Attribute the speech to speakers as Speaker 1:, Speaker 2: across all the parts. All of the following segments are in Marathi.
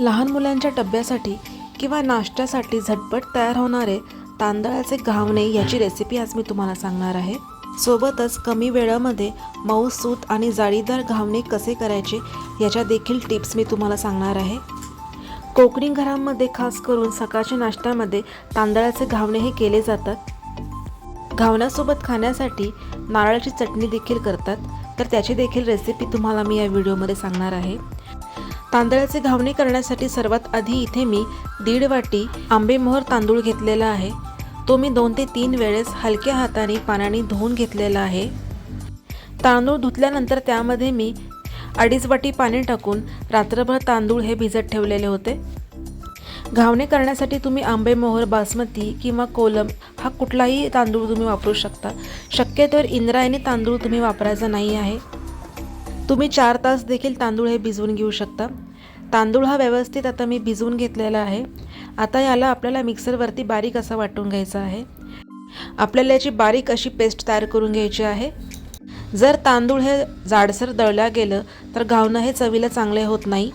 Speaker 1: लहान मुलांच्या डब्यासाठी किंवा नाश्त्यासाठी झटपट तयार होणारे तांदळाचे घावणे याची रेसिपी आज मी तुम्हाला सांगणार आहे. सोबतच कमी वेळामध्ये मऊ सूत आणि जाळीदार घावणे कसे करायचे याच्या देखील टिप्स मी तुम्हाला सांगणार आहे. कोकणी घरांमध्ये खास करून सकाळच्या नाश्त्यामध्ये तांदळाचे घावणे हे केले जातात. घावण्यासोबत खाण्यासाठी नारळाची चटणी देखील करतात. तर त्याची देखील रेसिपी तुम्हाला मी या व्हिडिओमध्ये सांगणार आहे. तांदळाचे घावणे करण्यासाठी सर्वात आधी इथे मी दीड वाटी आंबेमोहर तांदूळ घेतलेला आहे. तो मी दोन ते तीन वेळेस हलक्या हाताने पाण्याने धुवून घेतलेला आहे. तांदूळ धुतल्यानंतर त्यामध्ये मी अडीच वाटी पाणी टाकून रात्रभर तांदूळ हे भिजत ठेवलेले होते. घावणे करण्यासाठी तुम्ही आंबेमोहर बासमती किंवा कोलम हा कुठलाही तांदूळ तुम्ही वापरू शकता. शक्यतोवर इंद्रायणी तांदूळ तुम्ही वापरायचा नाही आहे. तुम्ही चार तास देखील तांदूळ हे भिजवून घेऊ शकता. तांदूळ हा व्यवस्थित आता मी भिजवून घेतलेला आहे. आता याला आपल्याला मिक्सरवरती बारीक असा वाटून घ्यायचा आहे. आपल्याला याची बारीक अशी पेस्ट तयार करून घ्यायची आहे. जर तांदूळ हे जाडसर दळल्या गेलं तर घावणं हे चवीला चांगले होत नाही.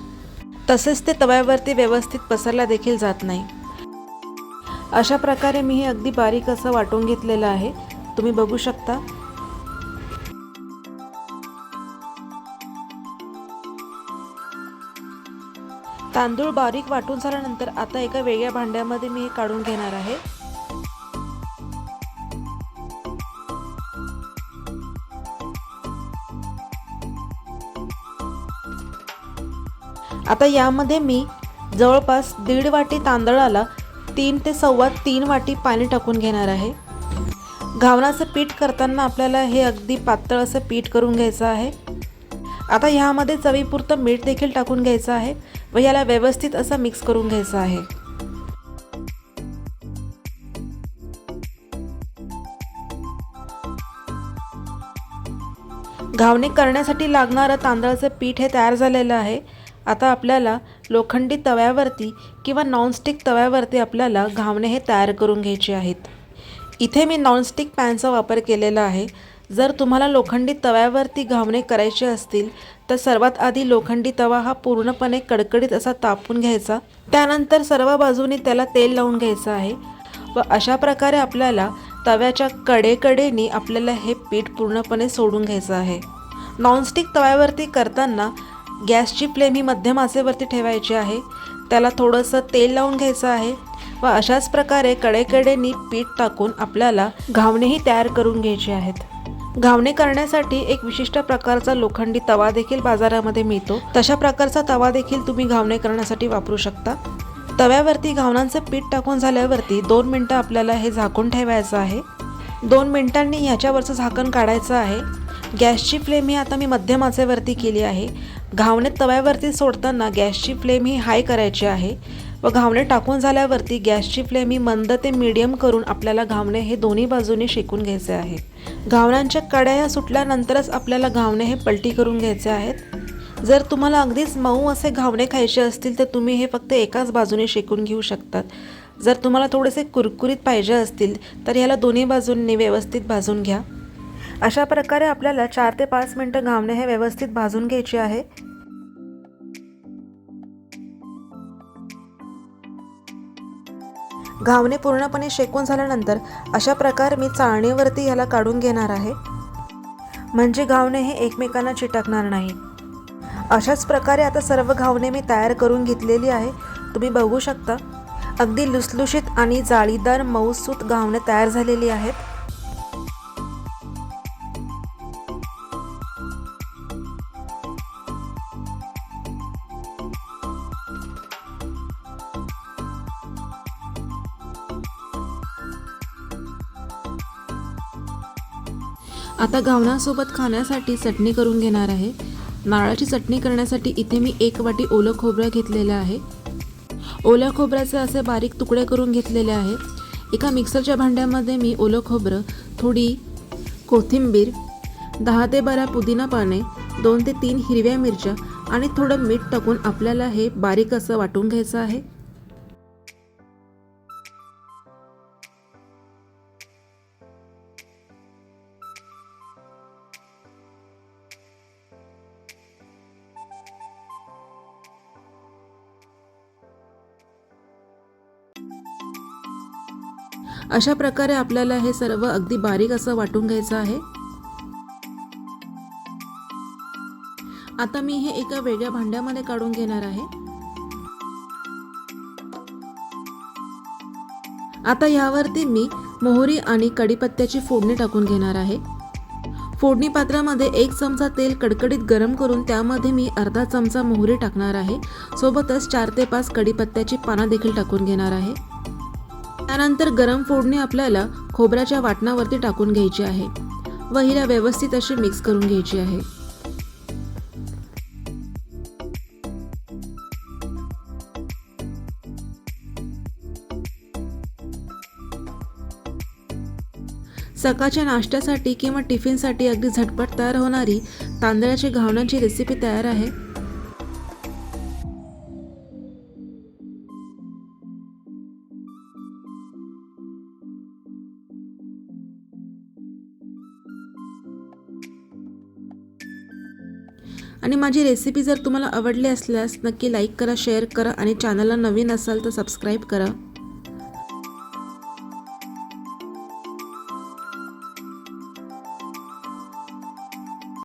Speaker 1: तसेच ते तव्यावरती व्यवस्थित पसरला देखील जात नाही. अशा प्रकारे मी हे अगदी बारीक असं वाटून घेतलेलं आहे. तुम्ही बघू शकता. तांदूळ बारीक वाटून झाल्यानंतर आता एका वेगळ्या भांड्यामध्ये मी हे काढून घेणार आहे. आता यामध्ये मी जवळपास दीड वाटी तांदळाला तीन ते सव्वा तीन वाटी पाणी टाकून घेणार आहे. घावनाचं पीठ करताना आपल्याला हे अगदी पातळ असं पीठ करून घ्यायचं आहे. आता ह्यामध्ये चवीपुरतं मीठ देखील टाकून घ्यायचं आहे. व याला व्यवस्थित असा मिक्स करून घ्यायचा आहे. घावणे करण्यासाठी लागणारं तांदळाचं पीठ हे तयार झालेलं आहे. आता आपल्याला लोखंडी तव्यावरती किंवा नॉनस्टिक तव्यावरती आपल्याला घावणे हे तयार करून घ्यायचे आहेत. इथे मी नॉनस्टिक पॅनचा वापर केलेला आहे. जर तुम्हाला लोखंडी तव्यावरती घावणे करायचे असतील तर सर्वात आधी लोखंडी तवा हा पूर्णपणे कडकडीत असा तापून घ्यायचा. त्यानंतर सर्व बाजूनी त्याला तेल लावून घ्यायचं आहे व अशा प्रकारे आपल्याला तव्याच्या कडेकडेनी आपल्याला हे पीठ पूर्णपणे सोडून घ्यायचं आहे. नॉनस्टिक तव्यावरती करताना गॅसची फ्लेम ही मध्यम आचेवरती ठेवायची आहे. त्याला थोडंसं तेल लावून घ्यायचं आहे व अशाच प्रकारे कडेकडेनी पीठ टाकून आपल्याला घावणेही तयार करून घ्यायचे आहेत. घावणे करण्यासाठी एक विशिष्ट प्रकारचा लोखंडी तवा देखील बाजारामध्ये मिळतो. तशा प्रकारचा तवा देखील तुम्ही घावणे करण्यासाठी वापरू शकता. तव्यावरती घावणांचं पीठ टाकून झाल्यावरती दोन मिनटं आपल्याला हे झाकून ठेवायचं आहे. दोन मिनिटांनी ह्याच्यावरचं झाकण काढायचं आहे. गॅसची फ्लेम ही आता मी मध्यम आचेवरती केली आहे. घावणे तव्यावरती सोडताना गॅसची फ्लेम ही हाय करायची आहे व घावणे टाकून झाल्यावरती गॅसची फ्लेम ही मंद ते मीडियम करून आपल्याला घावणे हे दोन्ही बाजूने शेकून घ्यायचे आहे. घावण्यांच्या कड्या ह्या सुटल्यानंतरच आपल्याला घावणे हे पलटी करून घ्यायचे आहेत. जर तुम्हाला अगदीच मऊ असे घावणे खायचे असतील तर तुम्ही हे फक्त एकाच बाजूने शेकून घेऊ शकतात. जर तुम्हाला थोडेसे कुरकुरीत पाहिजे असतील तर ह्याला दोन्ही बाजूंनी व्यवस्थित भाजून घ्या. अशा प्रकारे आपल्याला चार ते पाच मिनटं घावणे हे व्यवस्थित भाजून घ्यायचे आहे. घावणे पूर्णपणे शेकून झाल्यानंतर अशा प्रकारे मी चाळणीवरती ह्याला काढून घेणार आहे. म्हणजे घावणे हे एकमेकांना चिटकणार नाही. अशाच प्रकारे आता सर्व घावणे मी तयार करून घेतलेली आहे. तुम्ही बघू शकता. अगदी लुसलुशीत आणि जाळीदार मऊसूत घावणे तयार झालेली आहेत. आता घावणासोबत खाण्यासाठी चटणी करून घेणार आहे. नारळाची चटणी करण्यासाठी इथे मी एक वाटी ओलं खोबरं घेतलेलं आहे. ओल्या खोबऱ्याचे असे बारीक तुकडे करून घेतलेले आहे. एका मिक्सरच्या भांड्यामध्ये मी ओलं खोबरं थोडी कोथिंबीर दहा ते बारा पुदिना पाने दोन ते तीन हिरव्या मिरच्या आणि थोडं मीठ टाकून आपल्याला हे बारीक असं वाटून घ्यायचं आहे. अशा प्रकारे आपल्याला हे सर्व अगदी बारीक असं वाटून घ्यायचं आहे. आता मी हे एका वेगळ्या भांड्यामध्ये काढून घेणार आहे. आता यावरती मी मोहरी आणि कढीपत्त्याची फोडणी टाकून घेणार आहे. फोडणी पात्रामध्ये एक चमचा तेल कडकडीत गरम करून त्यामध्ये मी अर्धा चमचा मोहरी टाकणार आहे. सोबतच चार ते पाच कढीपत्त्याची पानं देखील टाकून घेणार आहे. त्यानंतर गरम फोडणी आपल्याला खोबऱ्याच्या वाटणावरती टाकून घ्यायची आहे व हिला व्यवस्थित अशी मिक्स करून घ्यायची आहे. सकाळच्या नाश्त्यासाठी किंवा टिफिनसाठी अगदी झटपट तयार होणारी तांदळाची घावण्याची रेसिपी तयार आहे. आणि माझी रेसिपी जर तुम्हाला आवडली असल्यास नक्की लाईक करा शेअर करा आणि चॅनलला नवीन असाल तर सबस्क्राईब करा.